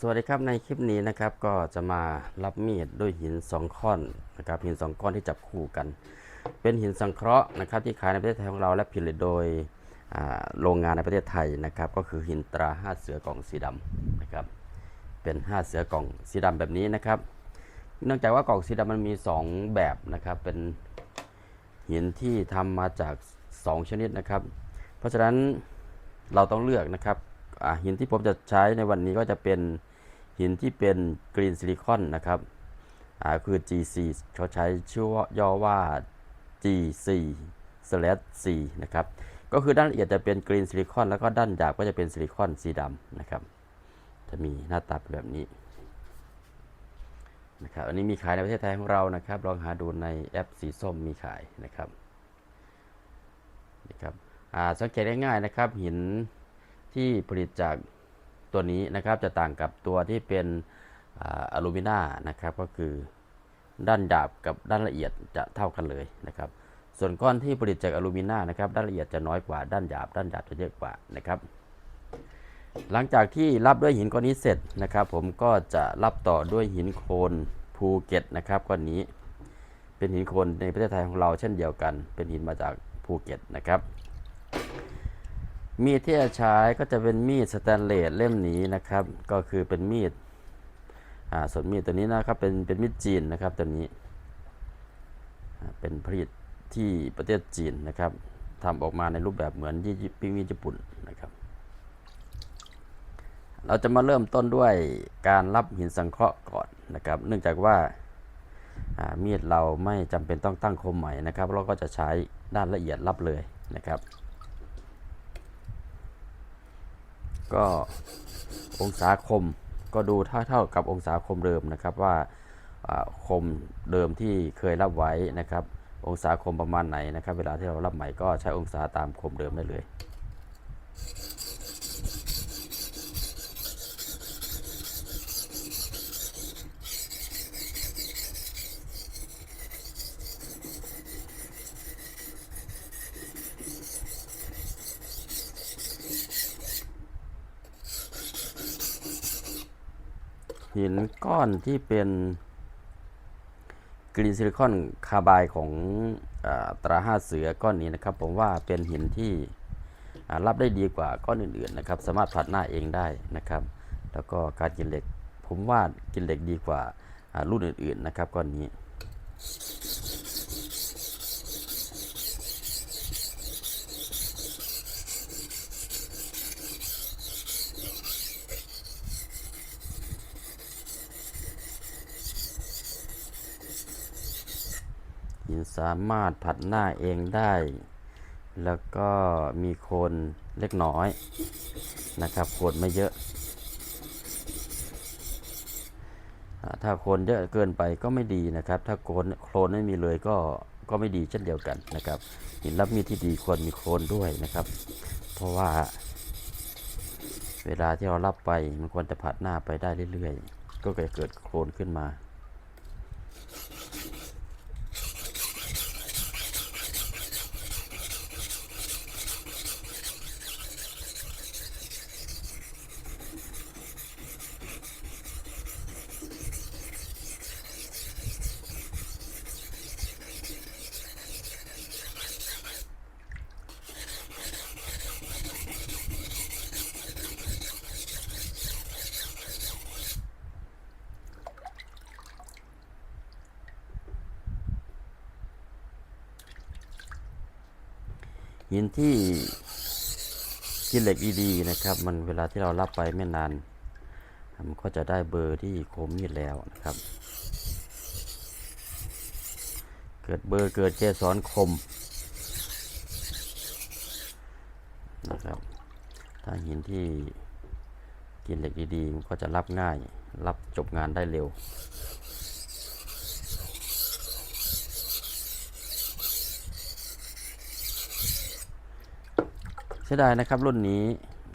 สวัสดีครับในคลิปนี้นะครับก็จะมารับมีดด้วยหินสองก้อนนะครับหินสองก้อนที่จับคู่กัน เป็นหินสังเคราะห์นะครับที่ขายในประเทศไทยของเราและผลิตโดยโรงงานในประเทศไทยนะครับ ก็คือหินตราห้าเสือกล่องสีดำนะครับเป็นห้าเสือกล่องสีดำแบบนี้นะครับ เนื่องจากว่ากล่องสีดำมันมีสองแบบนะครับเป็นหินที่ทำมาจากสองชนิดนะครับ เพราะฉะนั้นเราต้องเลือกนะครับ หินที่ผมจะใช้ในวันนี้ก็จะเป็นหินที่เป็นกรีนซิลิคอนนะครับอ่าคือ GC เขาใช้ชื่อย่อว่า GC s l C นะครับ ก็คือด้านละเอียดจะเป็นกรีนซิลิคอนแล้วก็ด้านหยาบก็จะเป็นซิลิคอนสีดำนะครับ จะมีหน้าตาเป็นแบบนี้นะครับอันนี้มีขายในประเทศไทยของเรานะครับ ลองหาดูในแอปสีส้มมีขายนะครับนะครับอ่าสังเกตได้ง่ายนะครับหิน ที่ผลิตจากตัวนี้นะครับจะต่างกับตัวที่เป็นอลูมินานะครับก็คือด้านหยาบกับด้านละเอียดจะเท่ากันเลยนะครับ ส่วนก้อนที่ผลิตจากอลูมินานะครับด้านละเอียดจะน้อยกว่าด้านหยาบด้านหยาบจะเยอะกว่านะครับ หลังจากที่รับด้วยหินก้อนนี้เสร็จนะครับ ผมก็จะรับต่อด้วยหินโคนภูเก็ตนะครับก้อนนี้ เป็นหินโคนในประเทศไทยของเราเช่นเดียวกัน เป็นหินมาจากภูเก็ตนะครับ มีดที่จะใช้ก็จะเป็นมีดสแตนเลสเล่มนี้นะครับ ก็คือเป็นมีดอ่าส่วนมีดตัวนี้นะครับเป็นเป็นมีดจีนนะครับตัวนี้ เป็นผลิตที่ประเทศจีนนะครับทำออกมาในรูปแบบเหมือนที่ปิ้งมีดญี่ปุ่นนะครับ เราจะมาเริ่มต้นด้วยการรับหินสังเคราะห์ก่อนนะครับ เนื่องจากว่าอ่ามีดเราไม่จำเป็นต้องตั้งคมใหม่นะครับ เราก็จะใช้ด้านละเอียดรับเลยนะครับ ก็องศาคมก็ดูเท่าเท่ากับองศาคมเดิมนะครับว่าคมเดิมที่เคยรับไว้นะครับ องศาคมประมาณไหนนะครับ เวลาที่เรารับใหม่ก็ใช้องศาตามคมเดิมได้เลย หินก้อนที่เป็นกรีนซิลิคอนคาร์บายของอตราห้าเสือก้อนนี้นะครับ ผมว่าเป็นหินที่รับได้ดีกว่าก้อนอื่นๆนะครับ สามารถผัดหน้าเองได้นะครับ แล้วก็การกินเหล็ก ผมว่ากินเหล็กดีกว่ารุ่นอื่นๆนะครับก้อนนี้ หินสามารถผัดหน้าเองได้ แล้วก็มีโคนเล็กน้อยนะครับโคนไม่เยอะ ถ้าโคนเยอะเกินไปก็ไม่ดีนะครับ ถ้าโคนโคลนไม่มีเลยก็ก็ไม่ดีเช่นเดียวกันนะครับ หินรับมีที่ดีควรมีโคลนด้วยนะครับ เพราะว่า เวลาที่เรารับไปมันควรจะผัดหน้าไปได้เรื่อยๆ ก็จะเกิดโคลนขึ้นมา หินที่กินเหล็กดีๆนะครับ มันเวลาที่เรารับไปไม่นาน มันก็จะได้เบอร์ที่คมมีดแล้วนะครับ เกิดเบอร์เกิดเจสอนคมนะครับ ถ้าหินที่กินเหล็กดีๆมันก็จะรับง่าย รับจบงานได้เร็ว เสียดายนะครับรุ่นนี้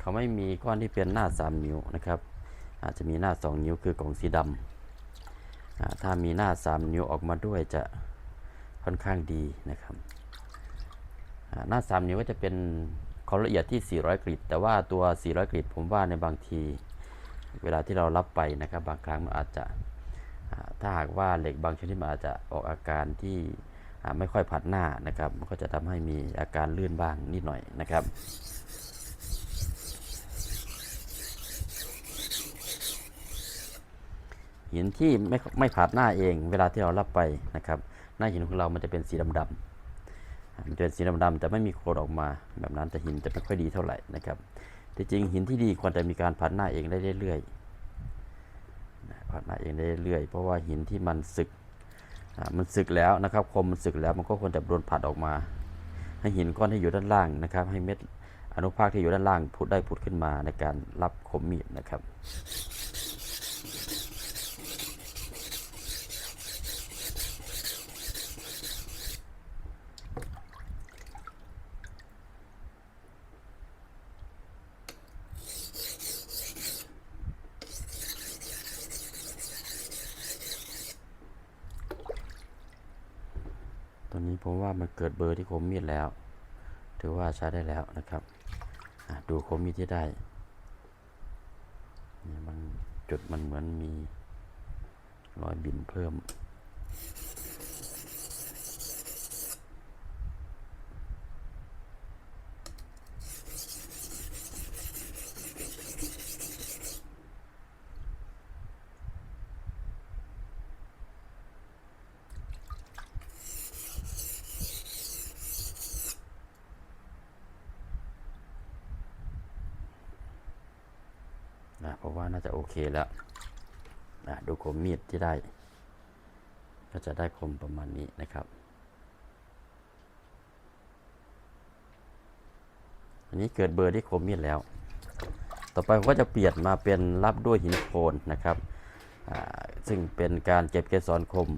เขาไม่มีก้อนที่เป็นหน้า 3 นิ้วนะครับ อาจจะมีหน้า 2 นิ้วคือกล่องสีดำถ้ามีหน้า 3 นิ้วออกมาด้วยจะค่อนข้างดีนะครับหน้า 3 นิ้วก็จะเป็นความละเอียดที่ 400 กริดแต่ว่าตัว 400 กริดผมว่าในบางที เวลาที่เรารับไปนะครับ บางครั้งมันอาจจะถ้าหากว่าเหล็กบางชนิดมันอาจจะออกอาการที่ ไม่ค่อยผัดหน้านะครับ มันก็จะทำให้มีอาการลื่นบ้างนิดหน่อยนะครับ หินที่ไม่ไม่ผาดหน้าเอง เวลาที่เรารับไปนะครับ หน้าหินของเรามันจะเป็นสีดำๆมันจะเป็นสีดำๆแต่ไม่มีโคลนออกมา แบบนั้นแต่หินจะไม่ค่อยดีเท่าไหร่นะครับที่จริงหินที่ดีควรจะมีการผัดหน้าเองได้เรื่อยๆผัดหน้าเองได้เรื่อยๆเพราะว่าหินที่มันสึก มันสึกแล้วนะครับคมมันสึกแล้วมันก็ควรจะโดนผัดออกมา ให้หินก้อนที่อยู่ด้านล่างนะครับ ให้เม็ดอนุภาคที่อยู่ด้านล่างพุดได้พุดขึ้นมาในการรับคมมีดนะครับ ว่ามันเกิดเบอร์ที่คมมีดแล้ว ถือว่าใช้ได้แล้วนะครับดูคมมีดที่ได้นี่มันจุดมันเหมือนมีรอยบินเพิ่ม นะเพราะว่าน่าจะโอเคแล้วนะดูคมมีดที่ได้ ก็จะได้คมประมาณนี้นะครับ อันนี้เกิดเบอร์ที่คมมีดแล้ว ต่อไปผมก็จะเปลี่ยนมาเป็นรับด้วยหินโคลนนะครับซึ่งเป็นการเก็บเกสรคม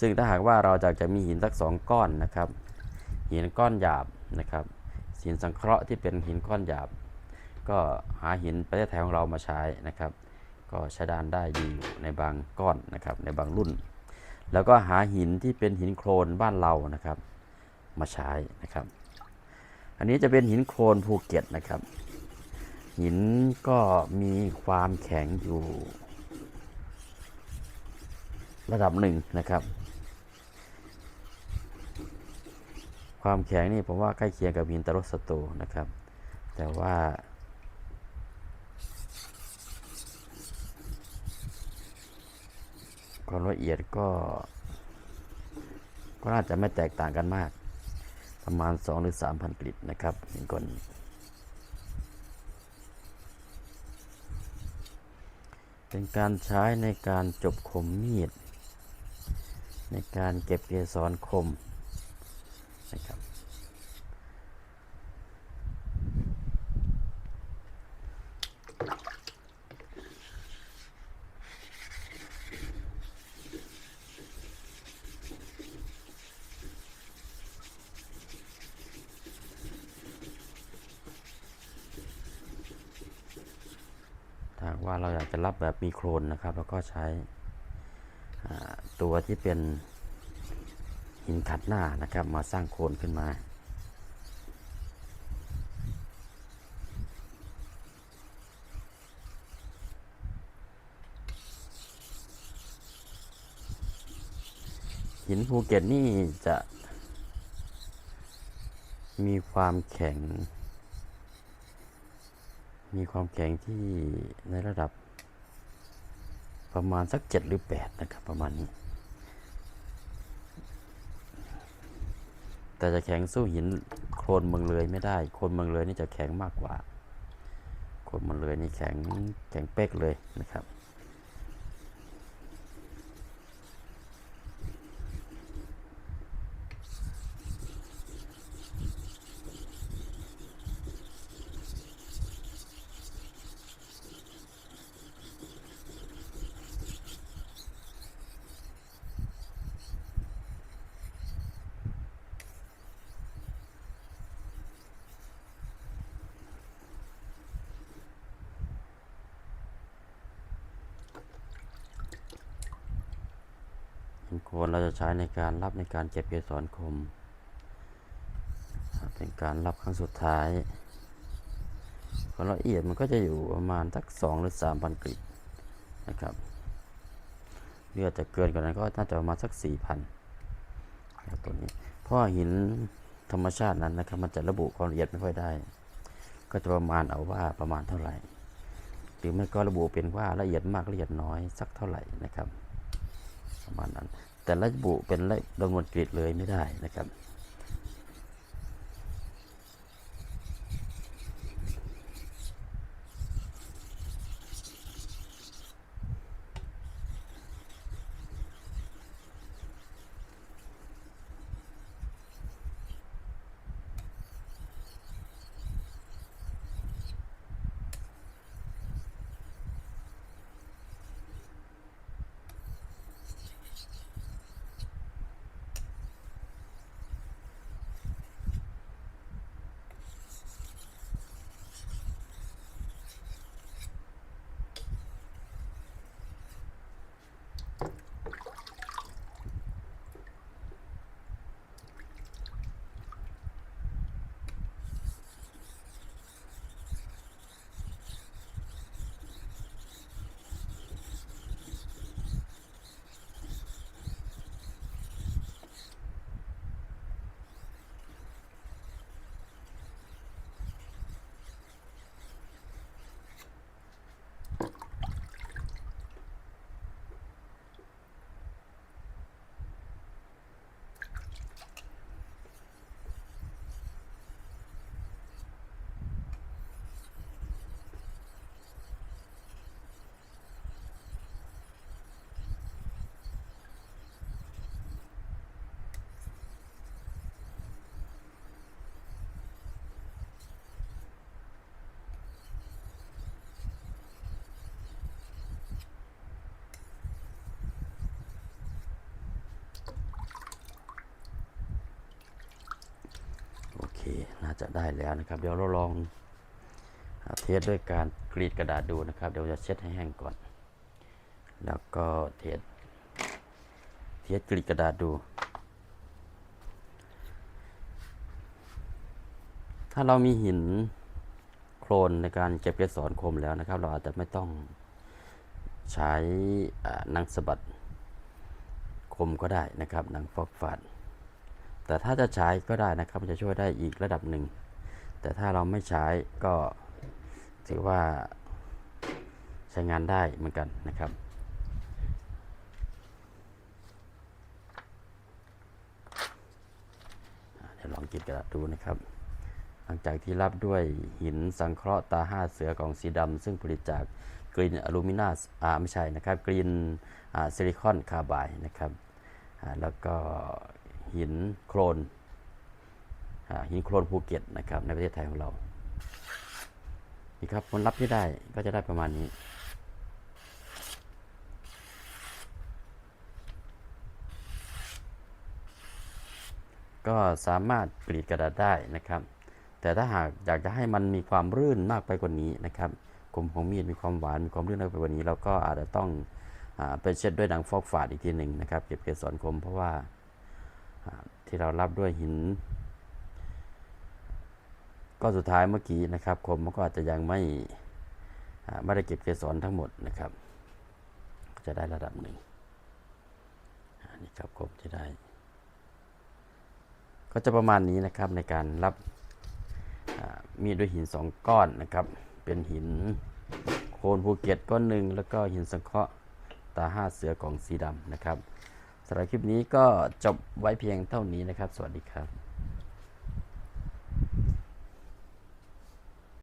ซึ่งถ้าหากว่าเราจะจะมีหินสักสองก้อนนะครับ หินก้อนหยาบนะครับหินสังเคราะห์ที่เป็นหินก้อนหยาบ ก็หาหินประเทศไทยของเรามาใช้นะครับ ก็ใช้ดานได้ดีอยู่ในบางก้อนนะครับในบางรุ่น แล้วก็หาหินที่เป็นหินโคลนบ้านเรานะครับ มาใช้นะครับ อันนี้จะเป็นหินโคลนภูเก็ตนะครับ หินก็มีความแข็งอยู่ ระดับหนึ่งนะครับความแข็งนี่ผมว่าใกล้เคียงกับหินตะรสโตนะครับ แต่ว่า ความละเอียดก็ ก็น่าจะไม่แตกต่างกันมาก ประมาณ 2 หรือ 3,000กริดนะครับหินก้อนนี้เป็นการใช้ในการจบคมมีด ในการเก็บเกสรคมนะครับ หากว่าเราอยากจะรับแบบมีโครนนะครับแล้วก็ใช้ตัวที่เป็นหินขัดหน้านะครับมาสร้างโครนขึ้นมา หินภูเก็ตนี่จะมีความแข็ง มีความแข็งที่ในระดับประมาณสักเจ็ดหรือแปดนะครับ ประมาณนี้ แต่จะแข็งสู้หินโคลนเมืองเลยไม่ได้ โคลนเมืองเลยนี่จะแข็งมากกว่า โคลนเมืองเลยนี่แข็งแข็งเป๊กเลยนะครับ หินโคนเราจะใช้ในการรับในการเก็บเกสรคม เป็นการรับครั้งสุดท้ายความละเอียดมันก็จะอยู่ประมาณสักสองหรือสามพันกรีดนะครับเรือจะเกินกว่านั้นก็น่าจะประมาณสักสี่พันตัวนี้ เพราะหินธรรมชาตินั้นนะครับมันจะระบุความละเอียดไม่ค่อยได้ ก็จะประมาณเอาว่าประมาณเท่าไหร่ หรือไม่ก็ระบุเป็นว่าละเอียดมากละเอียดน้อยสักเท่าไหร่นะครับ ประมาณนั้น แต่ระบุเป็นละจำนวนกรีดเลยไม่ได้นะครับ น่าจะได้แล้วนะครับ เดี๋ยวเราลองเทสด้วยการกรีดกระดาษดูนะครับ เดี๋ยวจะเช็ดให้แห้งก่อน แล้วก็เทสเทสกรีดกระดาษดู ถ้าเรามีหินโครนในการเก็บเกสรคมแล้วนะครับ เราอาจจะไม่ต้องใช้อ่าหนังสะบัดคมก็ได้นะครับนังฟอกฝาด แต่ถ้าจะใช้ก็ได้นะครับมันจะช่วยได้อีกระดับหนึ่ง แต่ถ้าเราไม่ใช้ก็ถือว่าใช้งานได้เหมือนกันนะครับเดี๋ยวลองกินกระดาษดูนะครับ หลังจากที่รับด้วยหินสังเคราะห์ตาห้าเสือกองสีดำซึ่งผลิตจากกรีนอลูมินัสอ่าไม่ใช่นะครับกรีนอ่าซิลิคอนคาร์บายนะครับอ่าแล้วก็ หินโครนหินโครนภูเก็ตนะครับ ในประเทศไทยของเรา นี่ครับผลลัพธ์ที่ได้ก็จะได้ประมาณนี้ ก็สามารถกรีดกระดาษได้นะครับ แต่ถ้าหากอยากจะให้มันมีความรื่นมากไปกว่านี้นะครับคมของมีดมีความหวานมีความรื่นมากไปกว่านี้ เราก็อาจจะต้องอไปเช็ดด้วยหนังฟอกฝาดอีกทีหนึ่งนะครับ เก็บเกสรคมเพราะว่า ที่เรารับด้วยหิน ก็สุดท้ายเมื่อกี้นะครับคมมันก็อาจจะยังไม่ไม่ได้เก็บเกสรทั้งหมดนะครับ จะได้ระดับหนึ่งนนี้ครับคมที่ได้ ก็จะประมาณนี้นะครับในการรับมีดด้วยหินสองก้อนนะครับ เป็นหินโคนภูเก็ตก้อนหนึ่งแล้วก็หินสังเคราะห์ตาห้าเสือกล่องสีดำนะครับ สำหรับคลิปนี้ก็จบไว้เพียงเท่านี้นะครับ สวัสดีครับ